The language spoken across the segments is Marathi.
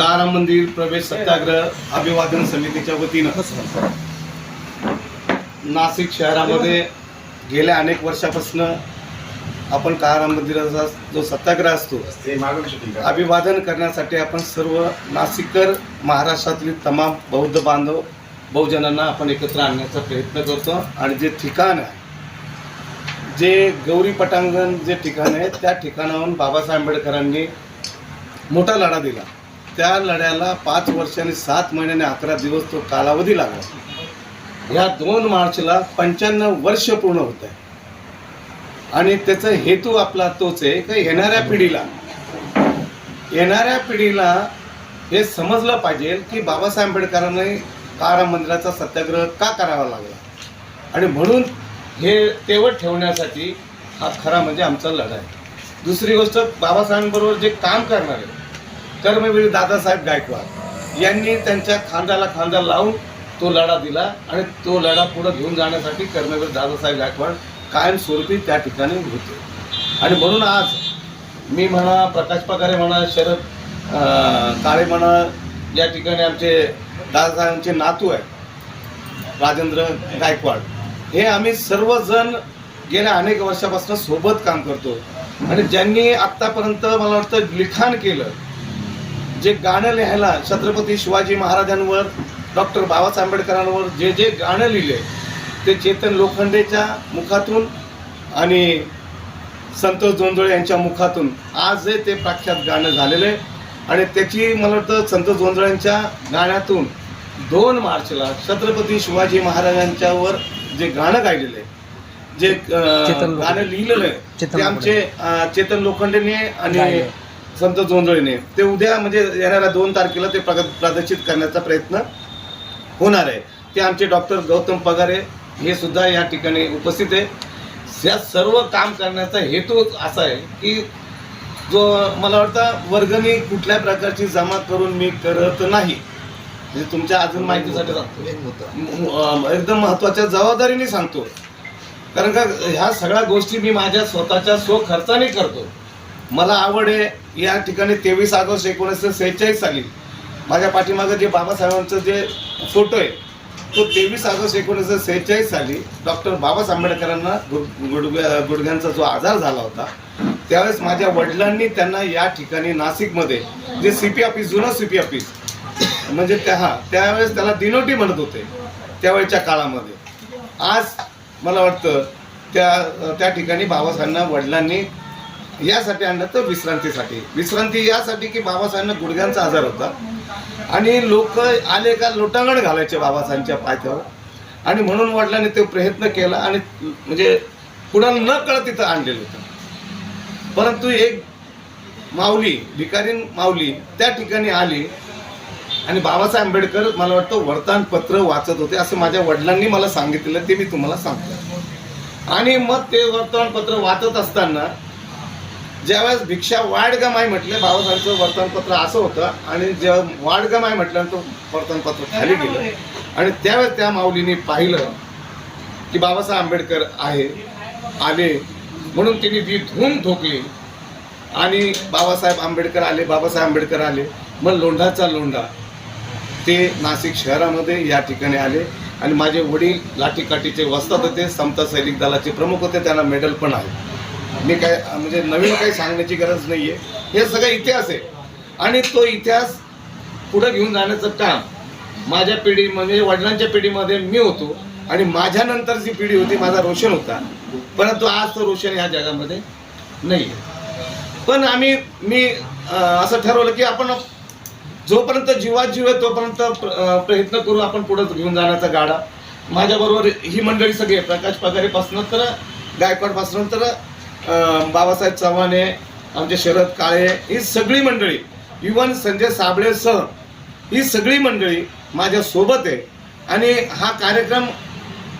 काळाराम मंदिर प्रवेश सत्याग्रह अभिवादन समितीच्या वतीनं नाशिक शहरामध्ये गेल्या अनेक वर्षापासून आपण काळाराम मंदिराचा जो सत्याग्रह असतो अभिवादन करण्यासाठी आपण सर्व नाशिककर महाराष्ट्रातली तमाम बौद्ध बांधव बहुजनांना आपण एकत्र आणण्याचा प्रयत्न करतो. आणि जे ठिकाण आहे जे गौरी पटांगण जे ठिकाण आहे त्या ठिकाणाहून बाबासाहेब आंबेडकरांनी मोठा लढा दिला. त्या लढ्याला पाच वर्षाने सात महिन्याने अकरा दिवस तो कालावधी लागला. ह्या दोन मार्चला पंच्याण्णव वर्ष पूर्ण होत आहे. आणि त्याचा हेतू आपला तोच आहे का येणाऱ्या पिढीला येणाऱ्या पिढीला हे समजलं पाहिजे की बाबासाहेब आंबेडकरांनी काळा मंदिराचा सत्याग्रह का करावा लागला? आणि म्हणून हे तेवढ ठेवण्यासाठी हा खरा म्हणजे आमचा लढा आहे. दुसरी गोष्ट बाबासाहेबांबरोबर जे काम करणार आहे कर्मवीर दादासाहेब गायकवाड यांनी त्यांच्या खांद्याला खांदा लावून तो लढा दिला आणि तो लढा पुढे घेऊन जाण्यासाठी कर्मवीर दादासाहेब गायकवाड कायमस्वरूपी त्या ठिकाणी होते. आणि म्हणून आज मी म्हणा प्रकाश पगारे म्हणा शरद काळे म्हणा या ठिकाणी आमचे दादासाहेबांचे नातू आहेत राजेंद्र गायकवाड हे आम्ही सर्वजण गेल्या अनेक वर्षापासून सोबत काम करतो. आणि ज्यांनी आत्तापर्यंत मला वाटतं लिखाण केलं जे गाणं लिहायला छत्रपती शिवाजी महाराजांवर डॉक्टर बाबासाहेब आंबेडकरांवर जे जे गाणं लिहिले ते चेतन लोखंडेच्या मुखातून आणि संतोष जोंजोळे यांच्या मुखातून आजही ते प्रख्यात गाणं झालेलं आहे आणि त्याची मला वाटतं संतोष जोंजोळे यांच्या गाण्यातून दोन मार्चला छत्रपती शिवाजी महाराजांच्यावर जे गाणं गायलेलं आहे जे. गाणं लिहिलेलं आहे ते आमचे चेतन लोखंडेने आणि. संत जोंजळीने ते उद्या म्हणजे येणाऱ्या दोन तारखेला ते प्रग प्रदर्शित करण्याचा प्रयत्न होणार आहे. ते आमचे डॉक्टर गौतम पगारे हे सुद्धा या ठिकाणी उपस्थित आहे. या सर्व काम करण्याचा हेतू असा आहे की जो मला वाटतं वर्गणी कुठल्या प्रकारची जमा करून मी करत नाही. म्हणजे तुमच्या अजून माहितीसाठी सांगतो. एकदम महत्त्वाच्या जबाबदारीने सांगतो. कारण का ह्या सगळ्या गोष्टी मी माझ्या स्वतःच्या स्व खर्चाने करतो. मला आवड आहे या ठिकाणी तेवीस ऑगस्ट एकोणीसशे सेहेचाळीस साली माझ्या पाठीमागं जे बाबासाहेबांचं जे फोटो आहे तो तेवीस ऑगस्ट एकोणीसशे सेहेचाळीस साली डॉक्टर बाबासाहेब आंबेडकरांना गुड गुडघ्यांचा जो आजार झाला होता त्यावेळेस माझ्या वडिलांनी त्यांना या ठिकाणी नाशिकमध्ये जे सी पी ऑफिस जुनं सी पी ऑफिस म्हणजे त्या हा त्यावेळेस त्याला दिनोटी म्हणत होते त्यावेळच्या काळामध्ये. आज मला वाटतं त्या त्या ठिकाणी बाबासाहेबांना वडिलांनी यासाठी आणलं तर विश्रांतीसाठी. विश्रांती यासाठी की बाबासाहेबांना गुडघ्यांचा आजार होता. आणि लोक आले का लोटांगण घालायचे बाबासाहेबांच्या पायथ्यावर. आणि म्हणून वडिलांनी तो प्रयत्न केला आणि म्हणजे कुणाला न कळत तिथं आणलेलं होतं. परंतु एक माऊली भिकारीन माऊली त्या ठिकाणी आली आणि बाबासाहेब आंबेडकर मला वाटतं वर्तमानपत्र वाचत होते असं माझ्या वडिलांनी मला सांगितलेलं ते मी तुम्हाला सांगतो. आणि मग ते वर्तमानपत्र वाचत असताना ज्यावेळेस भिक्षा वाडगमाय म्हटले बाबासाहेबांचं वर्तमानपत्र असं होतं आणि जेव्हा वाडगमाय म्हटल्यानंतर वर्तमानपत्र खाली गेलं. आणि त्यावेळेस त्या माऊलीने पाहिलं की बाबासाहेब आंबेडकर आहे आले. म्हणून तिने ती धूम ठोकली. आणि बाबासाहेब आंबेडकर आले बाबासाहेब आंबेडकर आले. मग लोंढाचा लोंढा. ते नाशिक शहरामध्ये या ठिकाणी आले. आणि माझे वडील लाठीकाठीचे वस्तात होते समता सैनिक दलाचे प्रमुख होते त्यांना मेडल पण आहे. मी काय म्हणजे नवीन काही सांगण्याची गरज नाही आहे हे सगळं इतिहास आहे. आणि तो इतिहास पुढं घेऊन जाण्याचं काम माझ्या पिढी म्हणजे वडिलांच्या पिढीमध्ये मी होतो आणि माझ्यानंतर जी पिढी होती माझा रोशन होता. परंतु आज तो रोशन ह्या जगामध्ये नाही आहे पण आम्ही मी असं ठरवलं की आपण जोपर्यंत जीवात जीव आहे तोपर्यंत प्र- प्रयत्न करू आपण पुढे घेऊन जाण्याचा गाडा. माझ्याबरोबर ही मंडळी सगळी आहे. प्रकाश पगारेपासून तर गायकवाडपासून तर बाबासाहेब चव्हाणे आमचे शरद काळे ही सगळी मंडळी इवन संजय साबळे सर ही सगळी मंडळी माझ्यासोबत आहे. आणि हा कार्यक्रम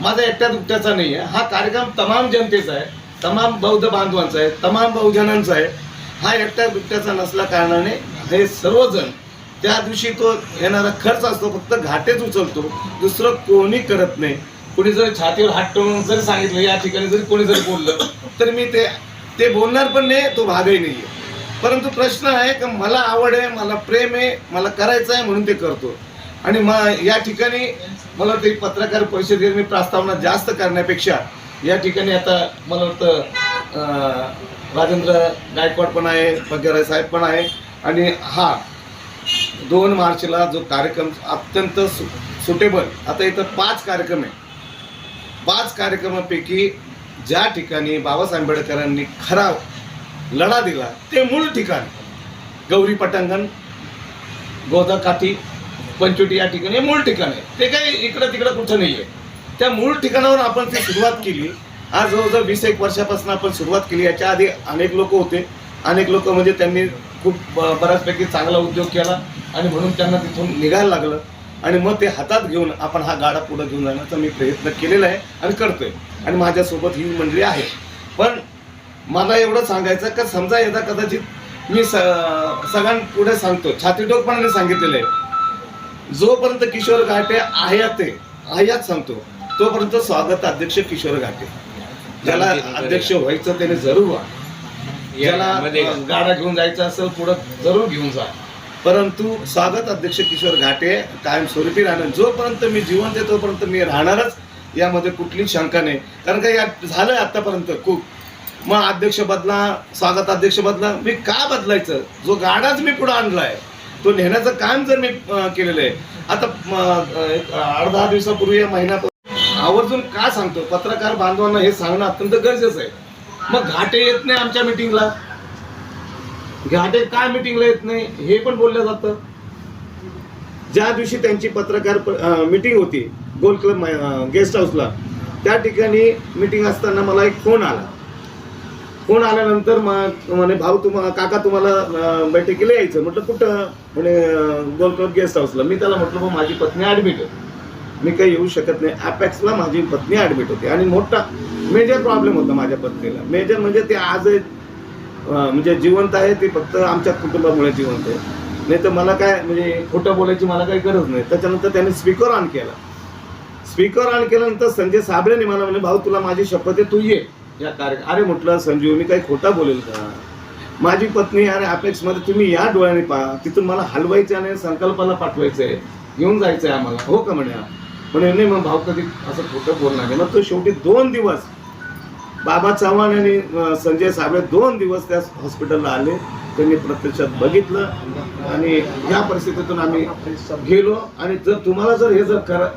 माझा एकट्या दुकट्याचा नाही आहे. हा कार्यक्रम तमाम जनतेचा आहे तमाम बौद्ध बांधवांचा आहे तमाम बहुजनांचा आहे. हा एकट्या दुकट्याचा नसल्या कारणाने हे सर्वजण त्या दिवशी तो येणारा खर्च असतो फक्त घाटेच उचलतो दुसरं कोणी करत नाही. कोणी जर छातीवर हात ठेवून जर सांगितलं या ठिकाणी जर कोणी जर बोललं तर मी ते ते बोलणार पण नाही तो भागही नाही परंतु प्रश्न आहे की मला आवड आहे मला प्रेम आहे मला करायचं आहे म्हणून ते करतो. आणि मग या ठिकाणी मला ते पत्रकार परिषदेत मी प्रस्तावना जास्त करण्यापेक्षा या ठिकाणी आता मला वाटतं राजेंद्र गायकवाड पण आहे पगेराय साहेब पण आहे. आणि हा दोन मार्चला जो कार्यक्रम अत्यंत सु सुटेबल आता इथं पाच कार्यक्रम आहे. पाच कार्यक्रमापैकी ज्या ठिकाणी बाबासाहेब आंबेडकरांनी खरा लढा दिला ते मूळ ठिकाण. गौरी पटांगण गोदाकाठी पंचोटी या ठिकाणी मूळ ठिकाण आहे. ते काही इकडं तिकडं कुठं नाही आहे त्या मूळ ठिकाणावर आपण ती सुरुवात केली. आज जवळजवळ वीस एक वर्षापासून आपण सुरुवात केली. याच्या आधी अनेक लोक होते. अनेक लोक म्हणजे त्यांनी खूप ब- बऱ्याचपैकी चांगला उद्योग केला आणि म्हणून त्यांना तिथून निघायला लागलं. आणि मग ते हातात घेऊन आपण हा गाडा पुढे घेऊन जाण्याचा मी प्रयत्न केलेला आहे आणि करतोय. आणि माझ्यासोबत ही मंडळी आहे. पण मला एवढं सांगायचं का समजा एकदा कदाचित मी सगळ्यांपुढे सांगतो. छातीटोकपणाने सांगितलेलं आहे. जोपर्यंत किशोर घाटे आयात आहे आयात सांगतो तोपर्यंत स्वागत अध्यक्ष किशोर घाटे. ज्याला अध्यक्ष व्हायचं त्याने जरूर व्हा. अ, गाडा घेऊन जायचा असेल पुढं जरूर घेऊन जा. परंतु स्वागत अध्यक्ष किशोर घाटे कायमस्वरूपी राहणार. जोपर्यंत मी जिवंत आहे तोपर्यंत मी राहणारच यामध्ये कुठलीच शंका नाही. कारण का या झालंय आतापर्यंत खूप. मग अध्यक्ष बदला स्वागत अध्यक्ष बदला. मी का बदलायचं? जो गाडाच मी पुढे आणलाय तो नेण्याचं काम जर मी केलेलं आहे. आता एक आठ दहा दिवसापूर्वी या महिना आवर्जून का सांगतो? पत्रकार बांधवांना हे सांगणं अत्यंत गरजेचं आहे. मग घाटे येत नाही आमच्या मिटिंगला घाटे काय मिटिंगला येत नाही हे पण बोललं जातं. ज्या दिवशी त्यांची पत्रकार मिटिंग होती गोल क्लब गेस्ट हाऊसला त्या ठिकाणी मिटिंग असताना मला एक फोन आला. फोन आल्यानंतर मग म्हणे भाऊ तुम्हाला काका तुम्हाला बैठकीला यायचं. म्हटलं कुठं? म्हणे गोल क्लब गेस्ट हाऊसला मी त्याला म्हटलं मग माझी पत्नी ॲडमिट आहे मी काही येऊ शकत नाही. ॲपॅक्सला माझी पत्नी ॲडमिट होती. आणि मोठा मेजर प्रॉब्लेम होता माझ्या पत्नीला. मेजर म्हणजे ते आज म्हणजे जिवंत आहे ते फक्त आमच्या कुटुंबामुळे जिवंत आहे. नाही तर मला काय म्हणजे खोटं बोलायची मला काही गरज नाही. त्याच्यानंतर त्याने स्पीकर ऑन केला. स्पीकर ऑन केल्यानंतर संजय साबळेने मला म्हणे भाऊ तुला माझी शपथ आहे तू ये. या कार्य अरे म्हटलं संजीव मी काही खोटा बोलेल का? माझी पत्नी अरे अपेक्समध्ये तुम्ही या डोळ्याने पहा. तिथून मला हलवायचं आणि संकल्पाला पाठवायचं आहे. घेऊन जायचं आहे आम्हाला. हो का? म्हणे म्हणे नाही मग भाऊ कधी असं खोटं बोलणार नाही. मग तो शेवटी दोन दिवस बाबा चव्हाण आणि संजय साबळे दोन दिवस त्या हॉस्पिटलला आले. त्यांनी प्रत्यक्षात बघितलं आणि या परिस्थितीतून आम्ही गेलो. आणि जर तुम्हाला जर हे जर करा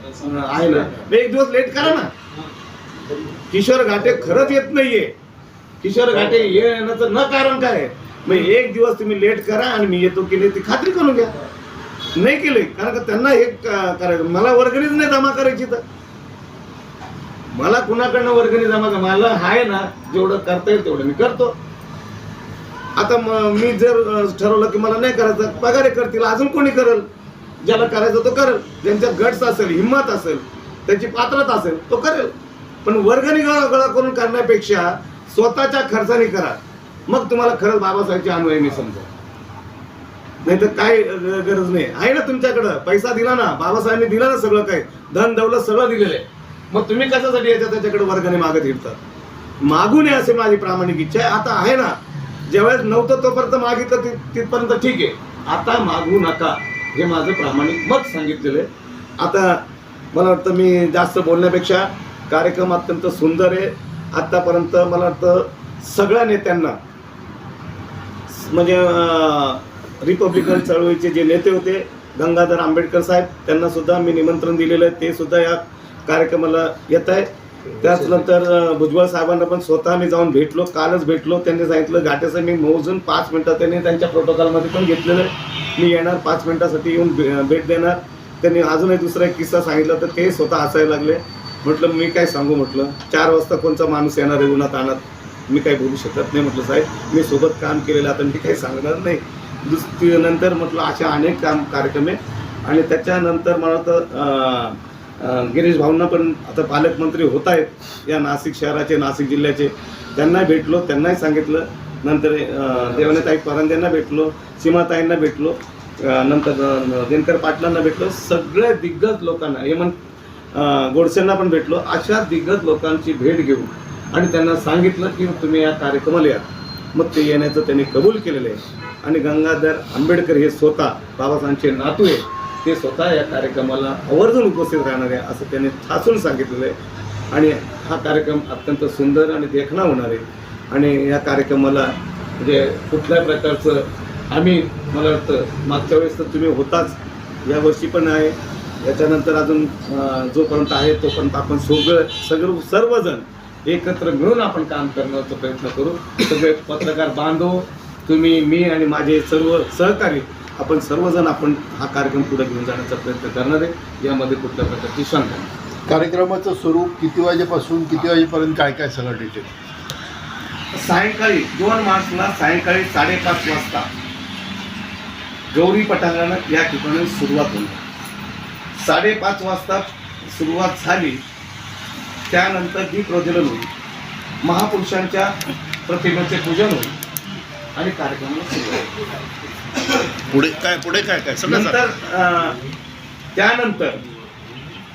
आहे ना एक दिवस लेट करा ना. किशोर घाटे खरंच येत नाहीये. किशोर घाटे येण्याचं न कारण काय आहे? मग एक दिवस तुम्ही लेट करा आणि मी येतो की नाही ती खात्री करून घ्या. नाही केले कारण का त्यांना हे करायचं मला वर्गणीच नाही जमा करायची तर. मला कुणाकडनं वर्गणी जमा मला आहे ना जेवढं करता येईल तेवढं मी करतो. आता मी जर ठरवलं की मला नाही करायचं पगारे करतील अजून कोणी करेल? ज्याला करायचं तो करेल. ज्यांच्या गट्स असेल हिंमत असेल त्याची पात्रता असेल तो करेल. पण वर्गणी गोळा करून करण्यापेक्षा स्वतःच्या खर्चाने करा. मग तुम्हाला खरंच बाबासाहेबची अन्वय मी समजा नाही तर काय गरज नाही. आहे ना तुमच्याकडं. पैसा दिला ना बाबासाहेबांनी दिला ना सगळं काही. धन दौलत सगळं दिलेलं आहे. मग तुम्ही कशासाठी याच्या त्याच्याकडे वर्गाने मागत फिरतात मागू नये असे माझी प्रामाणिक इच्छा आहे. आता आहे ना ज्यावेळेस नव्हतं तोपर्यंत मागितलं तिथपर्यंत ठीक आहे. आता मागू नका. हे माझं प्रामाणिक मत सांगितलेलं आहे. आता मला वाटतं मी जास्त बोलण्यापेक्षा कार्यक्रम अत्यंत सुंदर आहे. आत्तापर्यंत मला वाटतं सगळ्या नेत्यांना म्हणजे रिपब्लिकन चळवळीचे जे नेते होते गंगाधर आंबेडकर साहेब त्यांनासुद्धा मी निमंत्रण दिलेलं आहे. ते सुद्धा या कार्यक्रमाला येत आहे त्याचनंतर भुजबळ साहेबांना पण स्वतः मी जाऊन भेटलो कालच भेटलो. त्यांनी सांगितलं घाटेचं मी मोजून पाच मिनटं त्यांनी त्यांच्या प्रोटोकॉलमध्ये पण घेतलेलं आहे. मी येणार पाच मिनटासाठी येऊन भे- भेट देणार. त्यांनी अजूनही दुसरा एक किस्सा सांगितला तर ते स्वतः हसायला लागले. म्हटलं मी काय सांगू? म्हटलं चार वाजता कोणचा माणूस येणार आहे उन्हात आणत? मी काही बोलू शकत नाही. म्हटलं साहेब मी सोबत काम केलेलं आता मी काही सांगणार नाही. दुसरी नंतर म्हटलं अशा अनेक काम कार्यक्रम आहे आणि त्याच्यानंतर मला तर गिरीश भाऊंना पण आता पालकमंत्री होत आहेत. या नाशिक शहराचे नाशिक जिल्ह्याचे. त्यांना भेटलो त्यांनाही सांगितलं. नंतर देवनेताई परांदेंना भेटलो सीमाताईंना भेटलो नंतर दिनकर पाटलांना भेटलो. सगळ्या दिग्गज लोकांना हेमंत गोडसेंना पण भेटलो. अशा दिग्गज लोकांची भेट घेऊन आणि त्यांना सांगितलं की तुम्ही या कार्यक्रमाला या. मग ते येण्याचं त्यांनी कबूल केलेलं आहे. आणि गंगाधर आंबेडकर हे स्वतः बाबासाहेबांचे नातू आहे ते स्वतः या कार्यक्रमाला आवर्जून उपस्थित राहणार आहे असं त्यांनी ठासून सांगितलेलं आहे. आणि हा कार्यक्रम अत्यंत सुंदर आणि देखणा होणार आहे. आणि या कार्यक्रमाला म्हणजे कुठल्या प्रकारचं आम्ही मला वाटतं मागच्या वेळेस तर तुम्ही होताच. या वर्षी पण आहे. याच्यानंतर अजून जोपर्यंत आहे तोपर्यंत आपण सगळं सगळं सर्वजण एकत्र मिळून आपण काम करण्याचा प्रयत्न करू. सगळे पत्रकार बांधव तुम्ही मी आणि माझे सर्व सहकारी आपण सर्वजण आपण हा कार्यक्रम पुढे घेऊन जाण्याचा प्रयत्न करणार आहे. यामध्ये कुठल्या प्रकारची शंका नाही. कार्यक्रमाचं स्वरूप किती वाजेपासून किती वाजेपर्यंत काय काय सगळं डिटेल सायंकाळी दोन मार्चला सायंकाळी साडेपाच वाजता गौरी पटांगणात या ठिकाणी सुरुवात होईल. साडेपाच वाजता सुरुवात झाली त्यानंतर दीपप्रज्वलन होईल महापुरुषांच्या प्रतिमेचे पूजन होईल आणि कार्यक्रमाला सुरुवात होईल. पुढे काय पुढे काय काय? सगळं सांगा. नंतर अं, त्यानंतर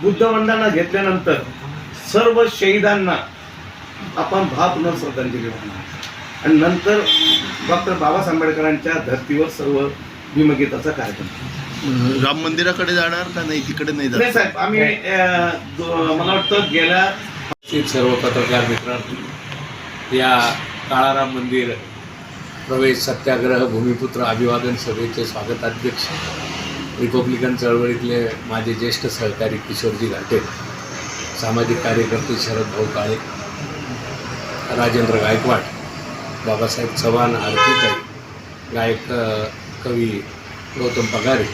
बुद्धवंदना घेतल्यानंतर सर्व शहीदांना आपण भावपूर्ण श्रद्धांजली वाहणार. आणि नंतर डॉक्टर बाबासाहेब आंबेडकरांच्या धर्तीवर सर्व भीमगीताचा कार्यक्रम. राम मंदिराकडे जाणार का नाही? तिकडे नाही नाही जाणार साहेब आम्ही अं, दो- मला वाटतं गेल्या उपस्थित सर्व पत्रकार मित्रांनो या काळाराम मंदिर प्रवेश सत्याग्रह भूमिपुत्र अभिवादन सभेचे स्वागताध्यक्ष रिपब्लिकन चळवळीतले माझे ज्येष्ठ सहकारी किशोरजी घाटे सामाजिक कार्यकर्ते शरद भाऊ काळे राजेंद्र गायकवाड बाबासाहेब चव्हाण आरतीताई गायक कवी गौतम पगारे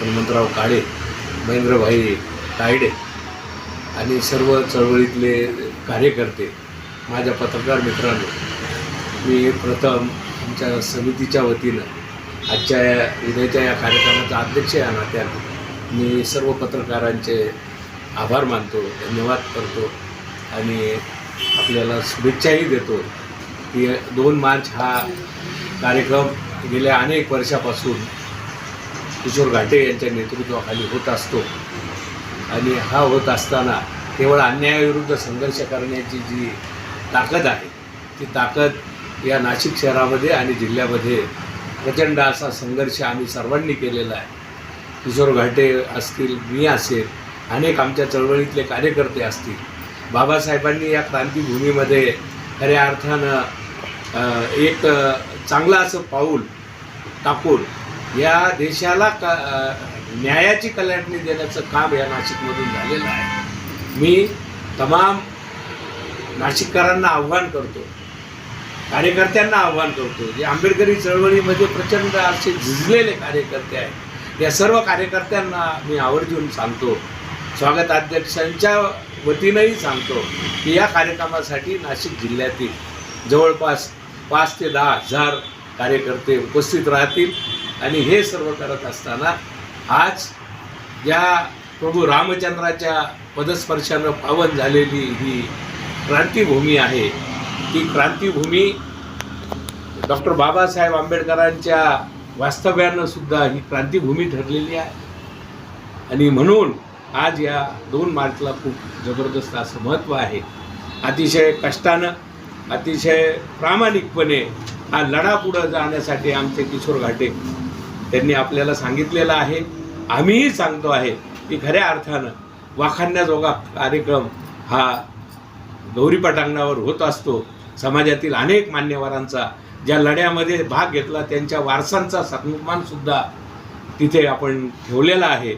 हनुमंतराव काळे महेंद्रभाई तायडे आणि सर्व चळवळीतले कार्यकर्ते माझ्या पत्रकार मित्रांनो मी प्रथम आमच्या समितीच्या वतीनं आजच्या या उद्याच्या या कार्यक्रमाचा अध्यक्ष या नात्यानं मी सर्व पत्रकारांचे आभार मानतो धन्यवाद करतो आणि आपल्याला शुभेच्छाही देतो. की दोन मार्च हा कार्यक्रम गेल्या अनेक वर्षापासून किशोर घाटे यांच्या नेतृत्वाखाली होत असतो. आणि हा होत असताना केवळ अन्यायाविरुद्ध संघर्ष करण्याची जी ताकद आहे ती ताकद या नाशिक शहरामध्ये आणि जिल्ह्यामध्ये प्रचंड असा संघर्ष आम्ही सर्वांनी केलेला आहे. किशोर घाटे असतील मी असेल अनेक आमच्या चळवळीतले कार्यकर्ते असतील. बाबासाहेबांनी या क्रांतीभूमीमध्ये खऱ्या अर्थानं एक चांगलं असं पाऊल टाकून या देशाला क न्यायाची कल्याणी देण्याचं काम या नाशिकमधून झालेलं आहे. मी तमाम नाशिककरांना आव्हान करतो. कार्यकर्त्यांना आव्हान करतो. जे आंबेडकरी चळवळीमध्ये प्रचंड असे झिजलेले कार्यकर्ते आहेत. या सर्व कार्यकर्त्यांना मी आवर्जून सांगतो. स्वागताध्यक्षांच्या वतीनंही सांगतो की या कार्यक्रमासाठी नाशिक जिल्ह्यातील जवळपास पाच ते दहा हजार कार्यकर्ते उपस्थित राहतील. आणि हे सर्व करत असताना आज ज्या प्रभू रामचंद्राच्या पदस्पर्शानं पावन झालेली ही क्रांतीभूमी आहे. ती क्रांतीभूमी डॉक्टर बाबासाहेब आंबेडकरांच्या वास्तव्यानं सुद्धा ही क्रांतीभूमी ठरलेली आहे. आणि म्हणून आज या दोन मार्चला खूप जबरदस्त असं महत्त्व आहे. अतिशय कष्टानं अतिशय प्रामाणिकपणे हा लढा पुढं जाण्यासाठी आमचे किशोर घाटे त्यांनी आपल्याला सांगितलेलं आहे. आम्हीही सांगतो आहे की खऱ्या अर्थानं वाखाण्याजोगा कार्यक्रम हा गौरी पटांगणावर होत असतो. समाजातील अनेक मान्यवरांचा ज्या लढ्यामध्ये भाग घेतला त्यांच्या वारसांचा सन्मानसुद्धा तिथे आपण ठेवलेला आहे.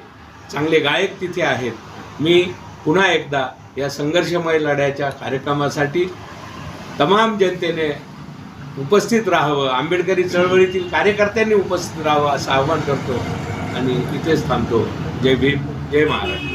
चांगले गायक तिथे आहेत. मी पुन्हा एकदा या संघर्षमय लढ्याच्या कार्यक्रमासाठी तमाम जनतेने उपस्थित राहावं आंबेडकरी चळवळीतील कार्यकर्त्यांनी उपस्थित राहावं असं आवाहन करतो आणि इथेच थांबतो. जय भीम जय महाराष्ट्र.